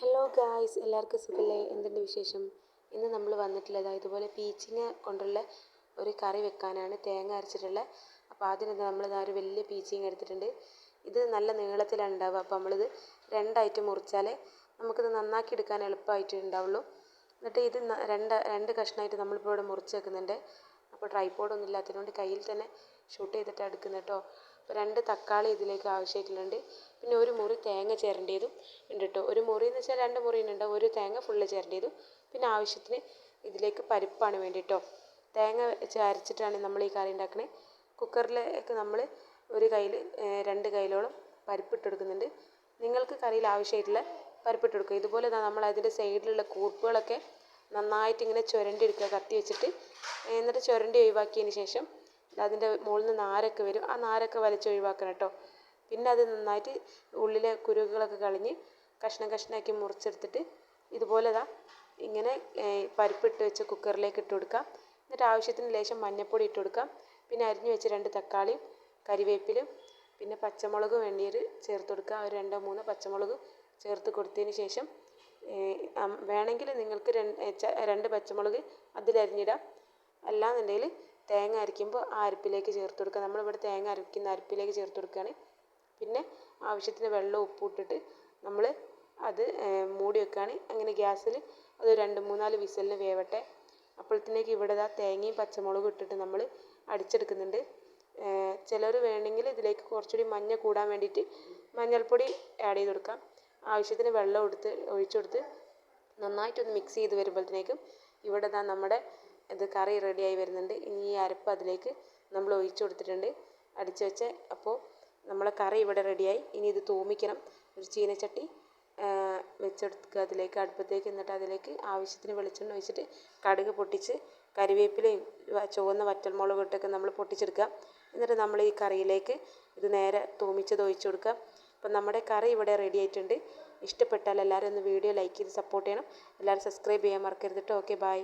Hello guys എല്ലാവർക്കും സുഖല്ലേ? എന്തുണ്ട് വിശേഷം? ഇന്ന് നമ്മൾ വന്നിട്ടുള്ളത് ഇതുപോലെ പീച്ചിങ്ങ കൊണ്ടുള്ള ഒരു കറി വെക്കാനാണ്. തേങ്ങ അരച്ചിട്ടുള്ളത് അപ്പോൾ ആദ്യം തന്നെ നമ്മൾ ഒരു വലിയ പീച്ചിങ് എടുത്തിട്ടുണ്ട്. ഇത് നല്ല നീളത്തിലാണ് ഉണ്ടാവുക. അപ്പോൾ നമ്മളിത് രണ്ടായിട്ട് മുറിച്ചാലേ നമുക്കിത് നന്നാക്കി എടുക്കാൻ എളുപ്പമായിട്ട് ഉണ്ടാവുള്ളൂ. എന്നിട്ട് ഇത് രണ്ട് രണ്ട് കഷ്ണമായിട്ട് നമ്മളിപ്പോൾ ഇവിടെ മുറിച്ച് വെക്കുന്നുണ്ട്. അപ്പോൾ ട്രൈപോഡൊന്നും ഇല്ലാത്തതുകൊണ്ട് കയ്യിൽ തന്നെ ഷൂട്ട് ചെയ്തിട്ടാണ് എടുക്കുന്നത് കേട്ടോ. രണ്ട് തക്കാളി ഇതിലേക്ക് ആവശ്യമായിട്ടുണ്ട് പിന്നെ ഒരു മുറി തേങ്ങ ചിരണ്ടിയതും ഉണ്ട് കേട്ടോ. ഒരു മുറി എന്ന് വെച്ചാൽ രണ്ട് മുറി ഉണ്ട് ഒരു തേങ്ങ ഫുള്ള് ചിരണ്ടിയതും പിന്നെ ആവശ്യത്തിന് ഇതിലേക്ക് പരിപ്പാണ് വേണ്ടി കേട്ടോ. തേങ്ങ വെച്ച് അരച്ചിട്ടാണ് നമ്മൾ ഈ കറി ഉണ്ടാക്കുന്നത് കുക്കറിലേക്ക് നമ്മൾ ഒരു കയ്യിൽ രണ്ട് കയ്യിലോളം പരിപ്പിട്ട് കൊടുക്കുന്നുണ്ട് നിങ്ങൾക്ക് കറിയിൽ ആവശ്യമായിട്ടുള്ള പരിപ്പിട്ട് കൊടുക്കുക ഇതുപോലെ നമ്മൾ അതിന്റെ സൈഡിലുള്ള കൂർപ്പുകളൊക്കെ നന്നായിട്ട് ഇങ്ങനെ ചുരണ്ടി എടുക്കുക കത്തി വെച്ചിട്ട് എന്നിട്ട് ചുരണ്ടി ഒഴിവാക്കിയതിന് ശേഷം അതിന്റെ മുകളിൽ നിന്ന് നാരൊക്കെ വരും. ആ നാരൊക്കെ വലിച്ച് ഒഴിവാക്കണം കേട്ടോ. പിന്നെ അത് നന്നായിട്ട് ഉള്ളിലെ കുരുകളൊക്കെ കളഞ്ഞ് കഷ്ണം കഷ്ണമാക്കി മുറിച്ചെടുത്തിട്ട് ഇതുപോലെ ഇതാ ഇങ്ങനെ പരിപ്പിട്ട് വെച്ച് കുക്കറിലേക്ക് ഇട്ട് കൊടുക്കാം. എന്നിട്ട് ആവശ്യത്തിന് ലേശം മഞ്ഞൾപ്പൊടി ഇട്ട് കൊടുക്കാം. പിന്നെ അരിഞ്ഞു വെച്ച രണ്ട് തക്കാളിയും കരിവേപ്പിലും പിന്നെ പച്ചമുളക് വേണ്ടിയത് ചേർത്ത് കൊടുക്കുക. ഒരു രണ്ടോ മൂന്നോ പച്ചമുളക് ചേർത്ത് കൊടുത്തതിന് ശേഷം വേണമെങ്കിൽ നിങ്ങൾക്ക് രണ്ട് പച്ചമുളക് അതിലരിഞ്ഞിടാം. അല്ലാന്നുണ്ടെങ്കിൽ തേങ്ങ അരയ്ക്കുമ്പോൾ ആ അരപ്പിലേക്ക് ചേർത്ത് കൊടുക്കുക. നമ്മളിവിടെ തേങ്ങ അരയ്ക്കുന്ന അരപ്പിലേക്ക് ചേർത്ത് കൊടുക്കുകയാണ്. പിന്നെ ആവശ്യത്തിന് വെള്ളവും ഉപ്പും ഇട്ടിട്ട് നമ്മൾ അത് മൂടി വെക്കുകയാണ്. അങ്ങനെ ഗ്യാസിൽ അത് രണ്ട് മൂന്നാൽ വിസലിന് വേവട്ടെ. അപ്പോഴത്തേക്ക് ഇവിടെ ദാ തേങ്ങയും പച്ചമുളകും ഇട്ടിട്ട് നമ്മൾ അടിച്ചെടുക്കുന്നുണ്ട്. ചിലർ വേണമെങ്കിൽ ഇതിലേക്ക് കുറച്ചുകൂടി മഞ്ഞ കൂടാൻ വേണ്ടിയിട്ട് മഞ്ഞൾപ്പൊടി ആഡ് ചെയ്ത് കൊടുക്കാം. ആവശ്യത്തിന് വെള്ളം എടുത്ത് ഒഴിച്ചു കൊടുത്ത് നന്നായിട്ടൊന്ന് മിക്സ് ചെയ്ത് വരുമ്പോഴത്തേക്കും ഇവിടെ ദാ നമ്മുടെ ഇത് കറി റെഡിയായി വരുന്നുണ്ട്. ഇനി ഈ അരപ്പ് അതിലേക്ക് നമ്മൾ ഒഴിച്ചു കൊടുത്തിട്ടുണ്ട്. അടിച്ച് വെച്ച അപ്പോൾ നമ്മളെ കറി ഇവിടെ റെഡിയായി ഇനി ഇത് തൂമിക്കണം. ഒരു ചീനച്ചട്ടി വെച്ചെടുക്കുക. അതിലേക്ക് അടുപ്പത്തേക്ക് എന്നിട്ട് അതിലേക്ക് ആവശ്യത്തിന് വെളിച്ചെണ്ണ ഒഴിച്ചിട്ട് കടുക് പൊട്ടിച്ച് കരിവേപ്പിലയും ചുവന്ന വറ്റൽമുളകും ഇട്ടൊക്കെ നമ്മൾ പൊട്ടിച്ചെടുക്കുക. എന്നിട്ട് നമ്മൾ ഈ കറിയിലേക്ക് ഇത് നേരെ തൂമിച്ചത് ഒഴിച്ചു കൊടുക്കുക. അപ്പം നമ്മുടെ കറി ഇവിടെ റെഡി ആയിട്ടുണ്ട്. ഇഷ്ടപ്പെട്ടാൽ എല്ലാവരും ഒന്ന് വീഡിയോ ലൈക്ക് ചെയ്ത് സപ്പോർട്ട് ചെയ്യണം. എല്ലാവരും സബ്സ്ക്രൈബ് ചെയ്യാൻ മറക്കരുത് കേട്ടോ ഓക്കെ ബൈ